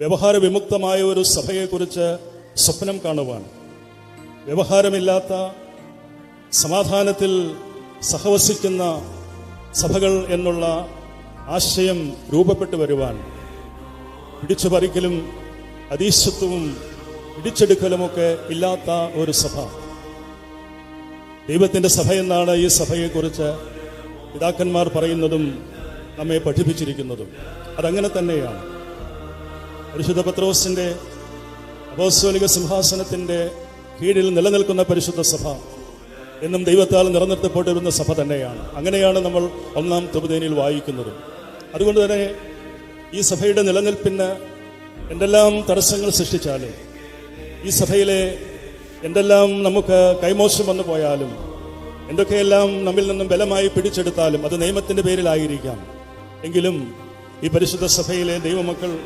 വ്യവഹാര വിമുക്തമായ ഒരു സഭയെക്കുറിച്ച് സ്വപ്നം കാണുവാൻ. വ്യവഹാരമില്ലാത്ത സമാധാനത്തിൽ സഹവസിക്കുന്ന സഭകൾ എന്നുള്ള ആശയം രൂപപ്പെട്ടു വരുവാൻ. പിടിച്ചു പറിക്കലും അതീശത്വവും പിടിച്ചെടുക്കലുമൊക്കെ ഇല്ലാത്ത ഒരു സഭ. ദൈവത്തിന്റെ സഭ എന്നാണ് ഈ സഭയെക്കുറിച്ച് പിതാക്കന്മാർ പറയുന്നതും നമ്മെ പഠിപ്പിച്ചിരിക്കുന്നതും. അതങ്ങനെ തന്നെയാണ്. പരിശുദ്ധ പത്രോസിന്റെ അപോസ്തോലിക സിംഹാസനത്തിന്റെ കീഴിൽ നിലനിൽക്കുന്ന പരിശുദ്ധ സഭ എന്നും ദൈവത്താൽ നിലനിർത്തപ്പെട്ടിരുന്ന സഭ തന്നെയാണ്. അങ്ങനെയാണ് നമ്മൾ ഒന്നാം തൃപതേനിൽ വായിക്കുന്നത്. അതുകൊണ്ട് തന്നെ ഈ സഭയുടെ നിലനിൽപ്പിന് എന്തെല്ലാം തടസ്സങ്ങൾ സൃഷ്ടിച്ചാലും ഈ സഭയിലെ എന്തെല്ലാം നമുക്ക് കൈമോശം വന്നു പോയാലും എന്തൊക്കെയെല്ലാം നമ്മിൽ നിന്നും ബലമായി പിടിച്ചെടുത്താലും അത് നിയമത്തിന്റെ പേരിലായിരിക്കാം. എങ്കിലും ഈ പരിശുദ്ധ സഭയിലെ ദൈവമക്കൾ